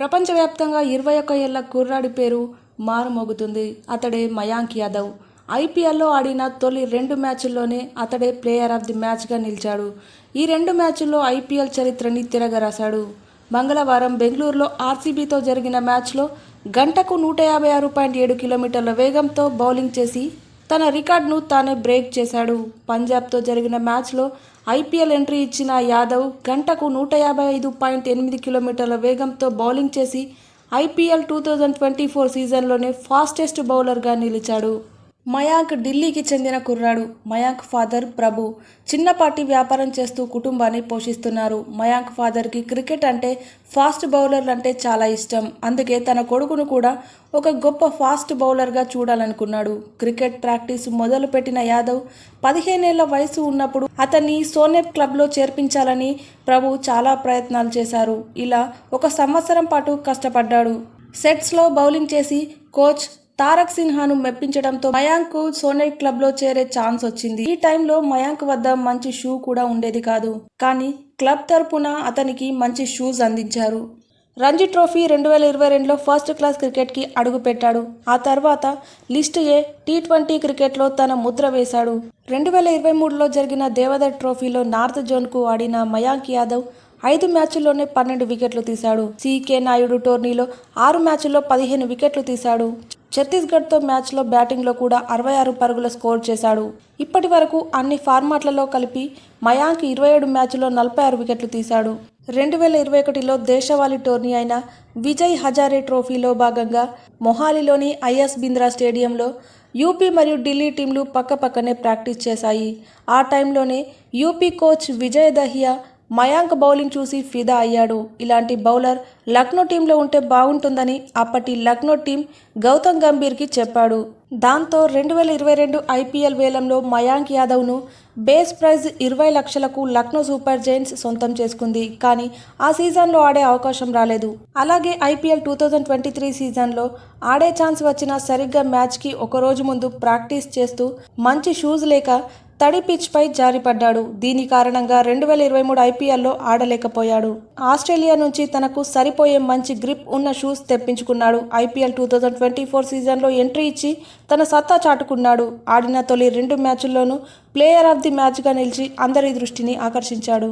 ప్రపంచవ్యాప్తంగా ఇరవై ఒక్క ఏళ్ళ కుర్రాడి పేరు మారుమోగుతుంది. అతడే మయాంక్ యాదవ్. ఐపీఎల్లో ఆడిన తొలి రెండు మ్యాచ్ల్లోనే అతడే ప్లేయర్ ఆఫ్ ది మ్యాచ్గా నిలిచాడు. ఈ రెండు మ్యాచ్ల్లో ఐపీఎల్ చరిత్రని తిరగరాశాడు. మంగళవారం బెంగళూరులో ఆర్సీబీతో జరిగిన మ్యాచ్లో గంటకు నూట యాభై ఆరు పాయింట్ ఏడు కిలోమీటర్ల వేగంతో బౌలింగ్ చేసి తన రికార్డును తానే బ్రేక్ చేశాడు. పంజాబ్తో జరిగిన మ్యాచ్లో ఐపీఎల్ ఎంట్రీ ఇచ్చిన యాదవ్ గంటకు నూట యాభై ఐదు పాయింట్ ఎనిమిది కిలోమీటర్ల వేగంతో బౌలింగ్ చేసి IPL two thousand twenty four సీజన్లోనే fastest బౌలర్గా నిలిచాడు. మయాంక్ ఢిల్లీకి చెందిన కుర్రాడు. మయాంక్ ఫాదర్ ప్రభు. చిన్నపాటి వ్యాపారం చేస్తూ కుటుంబాన్ని పోషిస్తున్నారు. మయాంక్ ఫాదర్కి క్రికెట్ అంటే ఫాస్ట్ బౌలర్లు అంటే చాలా ఇష్టం. అందుకే తన కొడుకును కూడా ఒక గొప్ప ఫాస్ట్ బౌలర్గా చూడాలనుకున్నాడు. క్రికెట్ ప్రాక్టీస్ మొదలుపెట్టిన యాదవ్ పదిహేనేళ్ళ వయసు ఉన్నప్పుడు అతన్ని సోనెప్ క్లబ్లో చేర్పించాలని ప్రభు చాలా ప్రయత్నాలు చేశారు. ఇలా ఒక సంవత్సరం పాటు కష్టపడ్డాడు. సెట్స్లో బౌలింగ్ చేసి కోచ్ తారక్ సిన్హాను మెప్పించడంతో మయాంక్ సోనెట్ క్లబ్లో చేరే ఛాన్స్ వచ్చింది. ఈ టైంలో మయాంక్ వద్ద మంచి షూ కూడా ఉండేది కాదు. కానీ క్లబ్ తరపున అతనికి మంచి షూస్ అందించారు. రంజీ ట్రోఫీ రెండు వేల ఇరవై రెండులో ఫస్ట్ క్లాస్ క్రికెట్కి అడుగుపెట్టాడు. ఆ తర్వాత లిస్ట్ ఏ టీ ట్వంటీ క్రికెట్లో తన ముద్ర వేశాడు. రెండు వేల ఇరవై మూడులో జరిగిన దేవదర్ ట్రోఫీలో నార్త్ జోన్కు ఆడిన మయాంక్ యాదవ్ ఐదు మ్యాచ్ల్లోనే పన్నెండు వికెట్లు తీశాడు. సీకే నాయుడు టోర్నీలో ఆరు మ్యాచ్ల్లో పదిహేను వికెట్లు తీశాడు. ఛత్తీస్గఢ్తో మ్యాచ్లో బ్యాటింగ్లో కూడా అరవై ఆరు పరుగుల స్కోర్ చేశాడు. ఇప్పటి వరకు అన్ని ఫార్మాట్లలో కలిపి మయాంక్ ఇరవై ఏడు మ్యాచ్లో నలభై ఆరు వికెట్లు తీశాడు. రెండు వేల ఇరవై ఒకటిలో దేశవాళీ టోర్నీ అయిన విజయ్ హజారే ట్రోఫీలో భాగంగా మొహాలీలోని ఐఎస్ బింద్రా స్టేడియంలో యూపీ మరియు ఢిల్లీ టీంలు పక్కపక్కనే ప్రాక్టీస్ చేశాయి. ఆ టైంలోనే UP coach Vijay Dahiya Mayank bowling చూసి ఫిదా అయ్యాడు. ఇలాంటి బౌలర్ లక్నో టీంలో ఉంటే బాగుంటుందని అప్పటి లక్నో టీం గౌతమ్ గంభీర్కి చెప్పాడు. దాంతో రెండు వేల ఇరవై రెండు ఐపీఎల్ వేలంలో మయాంక్ యాదవ్ను బేస్ ప్రైజ్ ఇరవై లక్షలకు లక్నో సూపర్ జైన్స్ సొంతం చేసుకుంది. కానీ ఆ సీజన్లో ఆడే అవకాశం రాలేదు. అలాగే IPL two thousand twenty three సీజన్లో ఆడే ఛాన్స్ వచ్చినా సరిగ్గా మ్యాచ్కి ఒక రోజు ముందు ప్రాక్టీస్ చేస్తూ మంచి షూస్ లేక తడి పిచ్పై జారిపడ్డాడు. దీని కారణంగా రెండు వేల ఇరవై మూడు ఐపీఎల్లో ఆడలేకపోయాడు. ఆస్ట్రేలియా నుంచి తనకు సరిపోయే మంచి గ్రిప్ ఉన్న shoes తెప్పించుకున్నాడు. IPL two thousand twenty four సీజన్లో ఎంట్రీ ఇచ్చి తన సత్తా చాటుకున్నాడు. ఆడిన తొలి రెండు మ్యాచ్ల్లోనూ ప్లేయర్ ఆఫ్ ది మ్యాచ్గా నిలిచి అందరి దృష్టిని ఆకర్షించాడు.